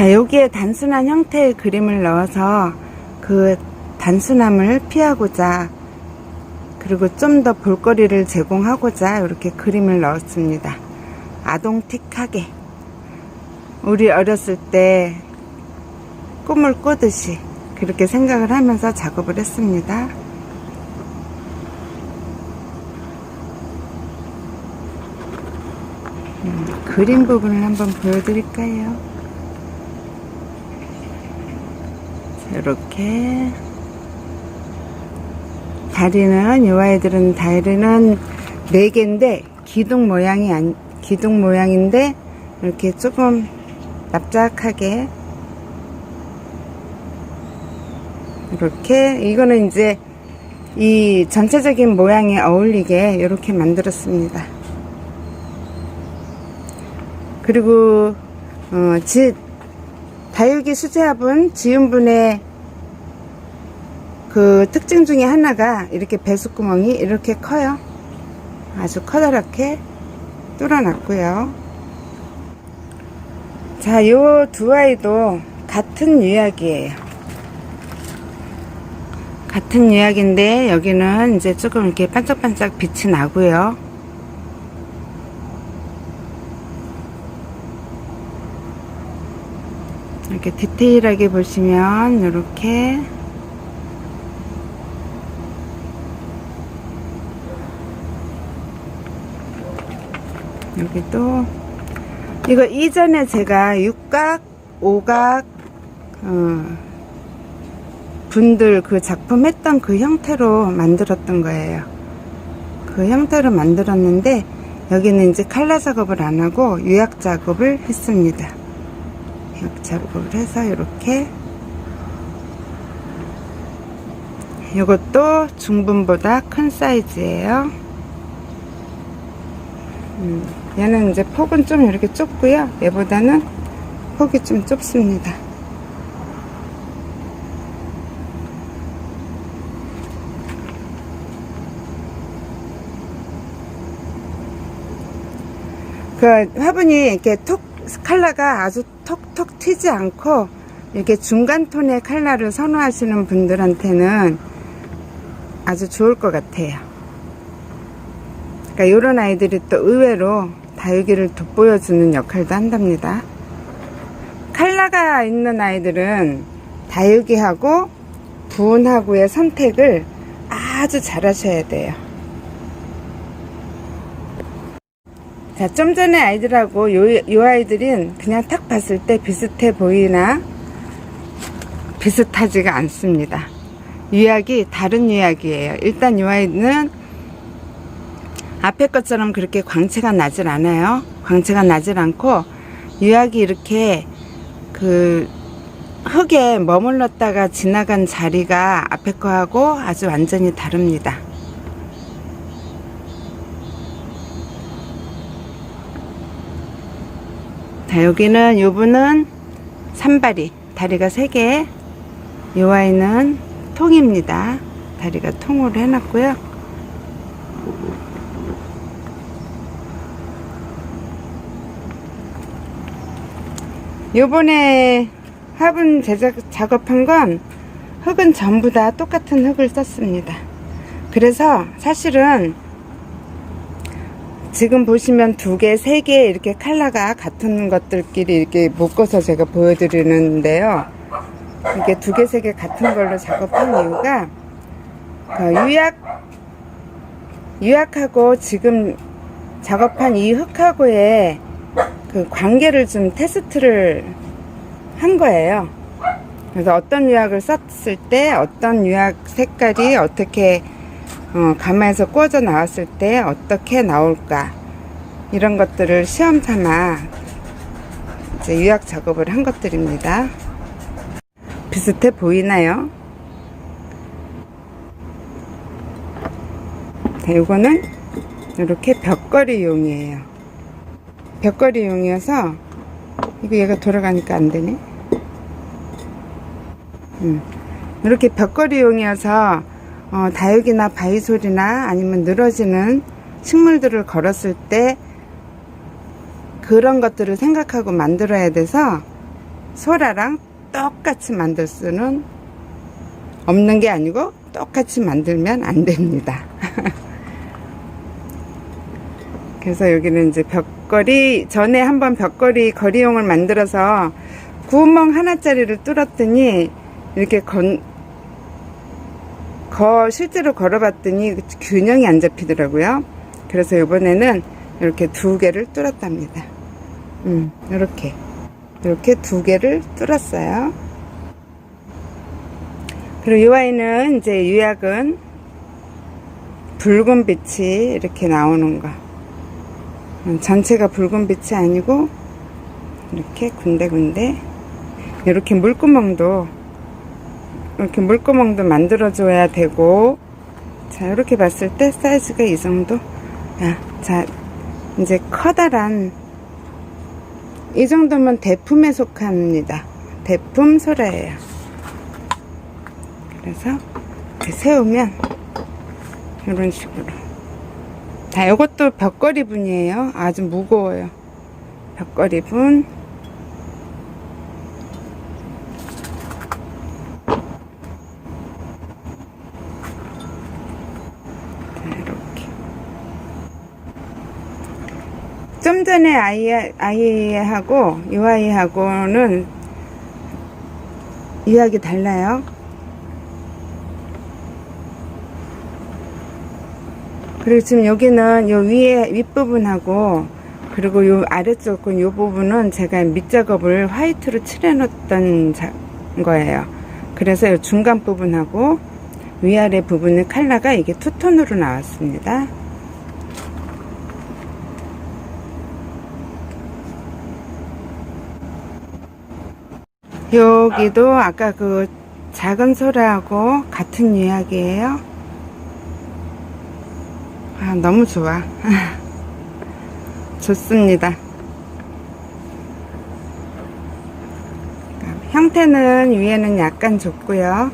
자, 여기에 단순한 형태의 그림을 넣어서 그 단순함을 피하고자 그리고 좀 더 볼거리를 제공하고자 이렇게 그림을 넣었습니다. 아동틱하게. 우리 어렸을 때 꿈을 꾸듯이 그렇게 생각을 하면서 작업을 했습니다. 음, 그림 부분을 한번 보여드릴까요? 자, 이렇게. 다리는 이 아이들은 다리는 네 개인데 기둥 모양이 안 기둥 모양인데 이렇게 조금 납작하게. 이렇게. 이거는 이제 이 전체적인 모양에 어울리게 이렇게 만들었습니다. 그리고 어, 지, 다육이 수제합은 지음분의 그 특징 중에 하나가 이렇게 배수구멍이 이렇게 커요. 아주 커다랗게 뚫어놨고요. 자, 요 두 아이도 같은 유약이에요. 같은 유약인데 여기는 이제 조금 이렇게 반짝반짝 빛이 나고요. 이렇게 디테일하게 보시면 이렇게 여기도 이거 이전에 제가 육각, 오각 어, 분들 그 작품 했던 그 형태로 만들었던 거예요. 그 형태로 만들었는데 여기는 이제 칼라 작업을 안 하고 유약 작업을 했습니다. 유약 작업을 해서 이렇게 이것도 중분보다 큰 사이즈예요. 음, 얘는 이제 폭은 좀 이렇게 좁고요. 얘보다는 폭이 좀 좁습니다. 그 화분이 이렇게 톡 컬러가 아주 톡톡 튀지 않고 이렇게 중간 톤의 컬러를 선호하시는 분들한테는 아주 좋을 것 같아요. 그러니까 이런 아이들이 또 의외로 다육이를 돋보여주는 역할도 한답니다. 컬러가 있는 아이들은 다육이하고 부은하고의 선택을 아주 잘 하셔야 돼요. 자, 좀 전에 아이들하고 요, 요 아이들은 그냥 딱 봤을 때 비슷해 보이나 비슷하지가 않습니다. 유약이 다른 유약이에요. 일단 요 아이는 앞에 것처럼 그렇게 광채가 나질 않아요. 광채가 나질 않고 유약이 이렇게 그 흙에 머물렀다가 지나간 자리가 앞에 거하고 아주 완전히 다릅니다. 자, 여기는 요분은 산발이 다리가 3개 요 아이는 통입니다. 다리가 통으로 해놨고요. 요번에 화분 제작 작업한 건 흙은 전부 다 똑같은 흙을 썼습니다. 그래서 사실은 지금 보시면 두 개, 세 개 이렇게 컬러가 같은 것들끼리 이렇게 묶어서 제가 보여드리는데요. 이게 두 개, 세 개 같은 걸로 작업한 이유가 그 유약, 유약하고 지금 작업한 이 흙하고의 그 관계를 좀 테스트를 한 거예요. 그래서 어떤 유약을 썼을 때 어떤 유약 색깔이 어떻게 어, 가마에서 구워져 나왔을 때 어떻게 나올까 이런 것들을 시험 삼아 이제 유약 작업을 한 것들입니다. 비슷해 보이나요? 자, 요거는 이렇게 벽걸이용이에요. 벽걸이용이어서 이거 얘가 돌아가니까 안 되네. 음. 이렇게 벽걸이용이어서 어, 다육이나 바위솔이나 아니면 늘어지는 식물들을 걸었을 때 그런 것들을 생각하고 만들어야 돼서 소라랑 똑같이 만들 수는 없는 게 아니고 똑같이 만들면 안 됩니다. 그래서 여기는 이제 벽걸이 전에 한번 벽걸이 거리용을 만들어서 구멍 하나짜리를 뚫었더니 이렇게 건, 거 실제로 걸어봤더니 균형이 안 잡히더라고요. 그래서 이번에는 이렇게 두 개를 뚫었답니다. 음, 이렇게 이렇게 두 개를 뚫었어요. 그리고 이 아이는 이제 유약은 붉은 빛이 이렇게 나오는 거. 음, 전체가 붉은 빛이 아니고 이렇게 군데군데 이렇게 물구멍도 이렇게 물구멍도 만들어줘야 되고. 자 이렇게 봤을 때 사이즈가 이 정도? 야, 자 이제 커다란 이 정도면 대품에 속합니다. 대품 소라예요. 그래서 세우면 이런 식으로. 자 이것도 벽걸이 분이에요. 아주 무거워요. 벽걸이 분 좀 전에 아이, 아이하고, 이 아이하고는 유학이 달라요. 그리고 지금 여기는 요 위에, 윗부분하고, 그리고 요 아래쪽, 요 부분은 제가 밑작업을 화이트로 칠해놓았던 자- 거예요. 그래서 요 중간 부분하고, 위아래 부분의 컬러가 이게 투톤으로 나왔습니다. 여기도 아까 그 작은 소라하고 같은 유약이에요. 아, 너무 좋아. 좋습니다. 형태는 위에는 약간 좁고요.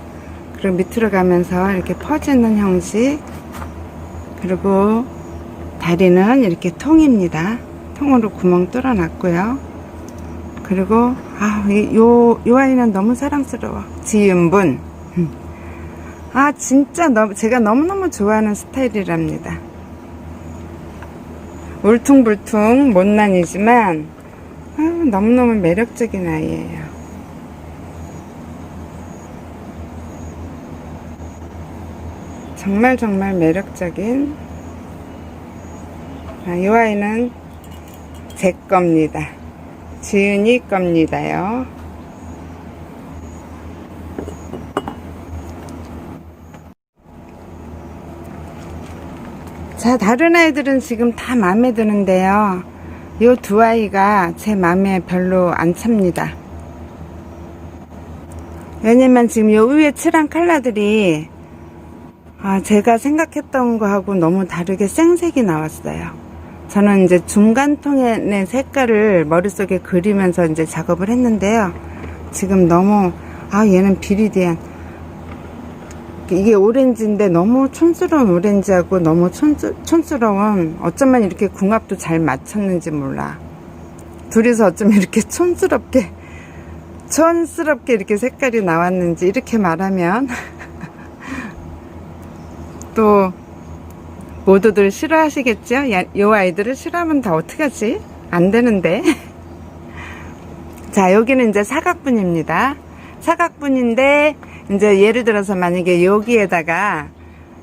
그리고 밑으로 가면서 이렇게 퍼지는 형식. 그리고 다리는 이렇게 통입니다. 통으로 구멍 뚫어 놨고요. 그리고 아, 이- 요, 요 아이는 너무 사랑스러워. 지은분. 음. 아, 진짜 너, 제가 너무너무 좋아하는 스타일이랍니다. 울퉁불퉁 못난이지만 아, 너무너무 매력적인 아이예요. 정말 정말 매력적인 아, 이 아이는 제 겁니다. 지은이 겁니다요. 자, 다른 아이들은 지금 다 마음에 드는데요. 요 두 아이가 제 마음에 별로 안 찹니다. 왜냐면 지금 요 위에 칠한 컬러들이 아, 제가 생각했던 거하고 너무 다르게 생색이 나왔어요. 저는 이제 중간통의 색깔을 머릿속에 그리면서 이제 작업을 했는데요. 지금 너무, 아, 얘는 비리디안. 이게 오렌지인데 너무 촌스러운 오렌지하고 너무 촌스, 촌스러운, 어쩌면 이렇게 궁합도 잘 맞췄는지 몰라. 둘이서 어쩌면 이렇게 촌스럽게, 촌스럽게 이렇게 색깔이 나왔는지 이렇게 말하면 또 모두들 싫어하시겠죠? 야, 요 아이들을 싫어하면 다 어떡하지? 안 되는데. 자, 여기는 이제 사각분입니다. 사각분인데, 이제 예를 들어서 만약에 여기에다가,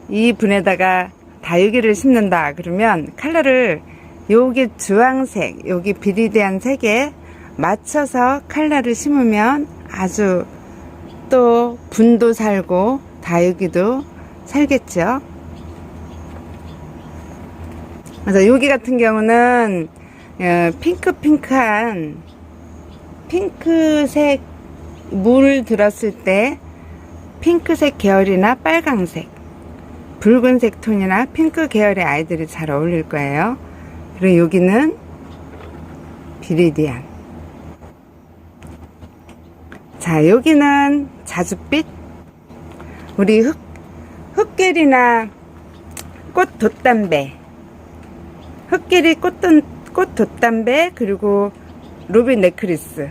이 분에다가 다육이를 심는다. 그러면 컬러를 여기 주황색, 여기 비리디한 색에 맞춰서 컬러를 심으면 아주 또 분도 살고 다육이도 살겠죠. 그래서 여기 같은 경우는 어, 핑크핑크한 핑크색 물 들었을 때 핑크색 계열이나 빨강색, 붉은색 톤이나 핑크 계열의 아이들이 잘 어울릴 거예요. 그리고 여기는 비리디안. 자, 여기는 자줏빛. 우리 흑, 흑계리나 꽃 돛담배. 흑계리 꽃, 꽃 돛담배, 그리고 루비 네크리스.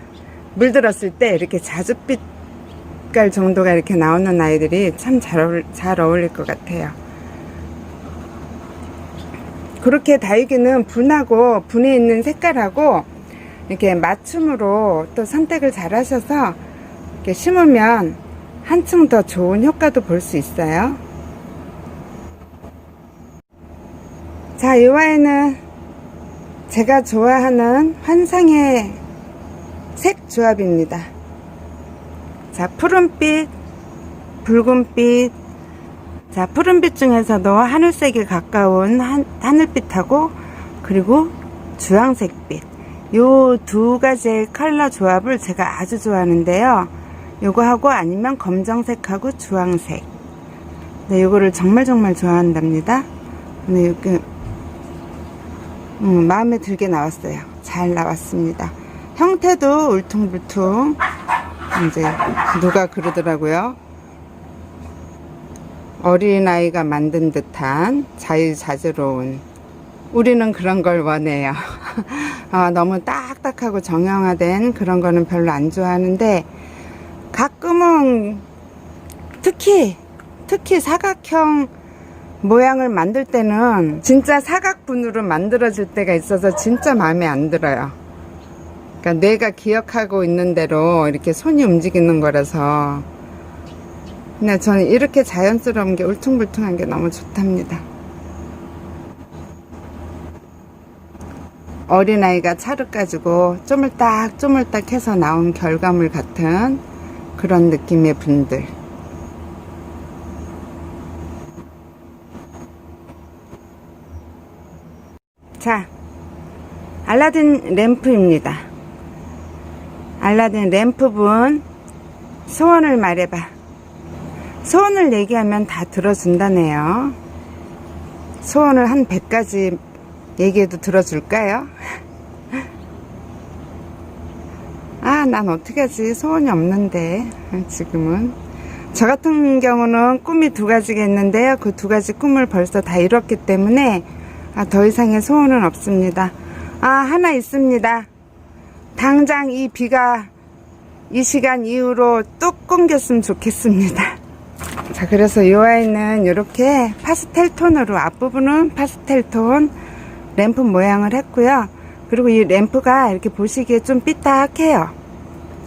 물들었을 때 이렇게 자줏빛깔 정도가 이렇게 나오는 아이들이 참 잘 어울, 잘 어울릴 것 같아요. 그렇게 다육이는 분하고 분에 있는 색깔하고 이렇게 맞춤으로 또 선택을 잘 하셔서 이렇게 심으면 한층 더 좋은 효과도 볼 수 있어요. 자, 이 와인은 제가 좋아하는 환상의 색 조합입니다. 자, 푸른빛, 붉은빛, 자, 푸른빛 중에서도 하늘색에 가까운 한, 하늘빛하고 그리고 주황색빛. 요 두 가지의 컬러 조합을 제가 아주 좋아하는데요. 요거하고 아니면 검정색하고 주황색. 네, 요거를 정말 정말 좋아한답니다. 네, 이렇게 음, 마음에 들게 나왔어요. 잘 나왔습니다. 형태도 울퉁불퉁. 이제 누가 그러더라고요. 어린아이가 만든 듯한 자유자재로운 우리는 그런 걸 원해요. 아, 너무 딱딱하고 정형화된 그런 거는 별로 안 좋아하는데 가끔은 특히 특히 사각형 모양을 만들 때는 진짜 사각분으로 만들어질 때가 있어서 진짜 마음에 안 들어요. 그러니까 내가 기억하고 있는 대로 이렇게 손이 움직이는 거라서 근데 저는 이렇게 자연스러운 게 울퉁불퉁한 게 너무 좋답니다. 어린아이가 차를 가지고 쪼물딱 쪼물딱 해서 나온 결과물 같은 그런 느낌의 분들. 자, 알라딘 램프입니다. 알라딘 램프분 소원을 말해봐. 소원을 얘기하면 다 들어준다네요. 소원을 한 100가지 얘기해도 들어줄까요? 아, 난 어떻게 하지? 소원이 없는데, 지금은. 저 같은 경우는 꿈이 두 가지가 있는데요. 그 두 가지 꿈을 벌써 다 이뤘기 때문에, 아, 더 이상의 소원은 없습니다. 아, 하나 있습니다. 당장 이 비가 이 시간 이후로 뚝 끊겼으면 좋겠습니다. 자, 그래서 이 아이는 이렇게 파스텔 톤으로 앞부분은 파스텔 톤 램프 모양을 했고요. 그리고 이 램프가 이렇게 보시기에 좀 삐딱해요.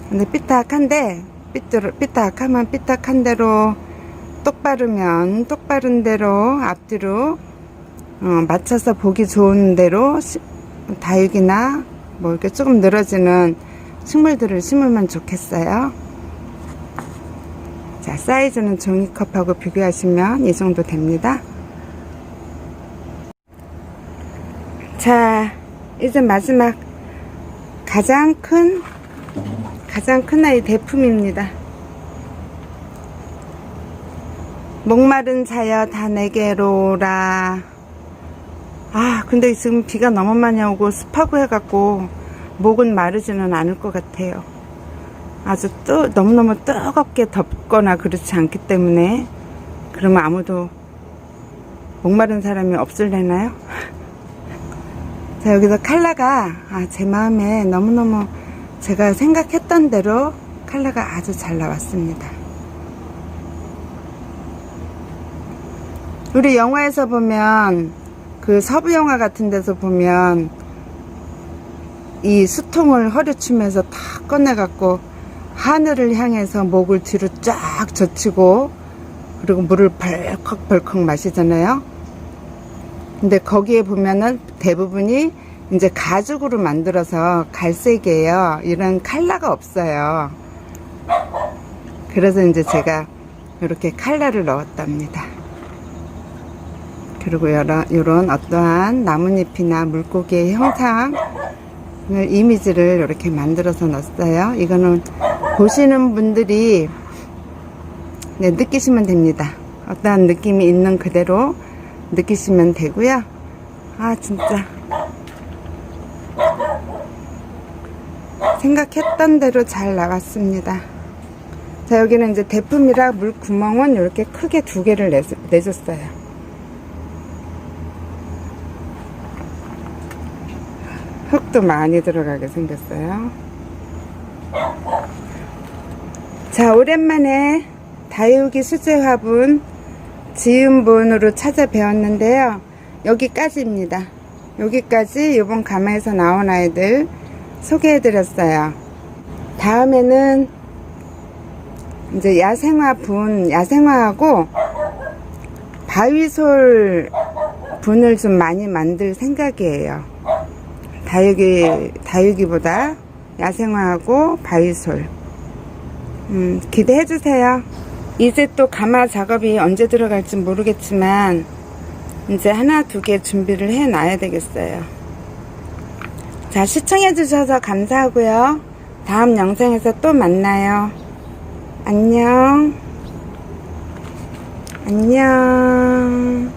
근데 삐딱한데 삐뚤, 삐딱하면 삐딱한 대로 똑바르면 똑바른 대로 앞뒤로 어, 맞춰서 보기 좋은 대로 시- 다육이나 뭐 이렇게 조금 늘어지는 식물들을 심으면 좋겠어요. 자, 사이즈는 종이컵하고 비교하시면 이 정도 됩니다. 자, 이제 마지막 가장 큰 가장 큰 아이 대품입니다. 목마른 자여 다 내게로라. 아, 근데 지금 비가 너무 많이 오고 습하고 해갖고 목은 마르지는 않을 것 같아요. 아주 뜨, 너무너무 뜨겁게 덥거나 그렇지 않기 때문에 그러면 아무도 목마른 사람이 없을래나요? 자, 여기서 칼라가 아, 제 마음에 너무너무 제가 생각했던 대로 칼라가 아주 잘 나왔습니다. 우리 영화에서 보면 그 서부 영화 같은 데서 보면 이 수통을 허리춤에서 다 꺼내갖고 하늘을 향해서 목을 뒤로 쫙 젖히고 그리고 물을 벌컥벌컥 마시잖아요. 근데 거기에 보면은 대부분이 이제 가죽으로 만들어서 갈색이에요. 이런 칼라가 없어요. 그래서 이제 제가 이렇게 칼라를 넣었답니다. 그리고 이런, 이런 어떠한 나뭇잎이나 물고기의 형상을 이미지를 이렇게 만들어서 넣었어요. 이거는 보시는 분들이 네, 느끼시면 됩니다. 어떠한 느낌이 있는 그대로 느끼시면 되고요. 아 진짜 생각했던 대로 잘 나왔습니다. 자 여기는 이제 대품이라 물 구멍은 이렇게 크게 두 개를 내, 내줬어요. 흙도 많이 들어가게 생겼어요. 자, 오랜만에 다육이 수제 화분 지음본으로 찾아뵈었는데요. 여기까지입니다. 여기까지 이번 가마에서 나온 아이들 소개해드렸어요. 다음에는 이제 야생화 분, 야생화하고 바위솔 분을 좀 많이 만들 생각이에요. 다육이, 다육이보다 야생화하고 바위솔. 음, 기대해주세요. 이제 또 가마 작업이 언제 들어갈지 모르겠지만, 이제 하나, 두 개 준비를 해 놔야 되겠어요. 자, 시청해주셔서 감사하고요. 다음 영상에서 또 만나요. 안녕. 안녕.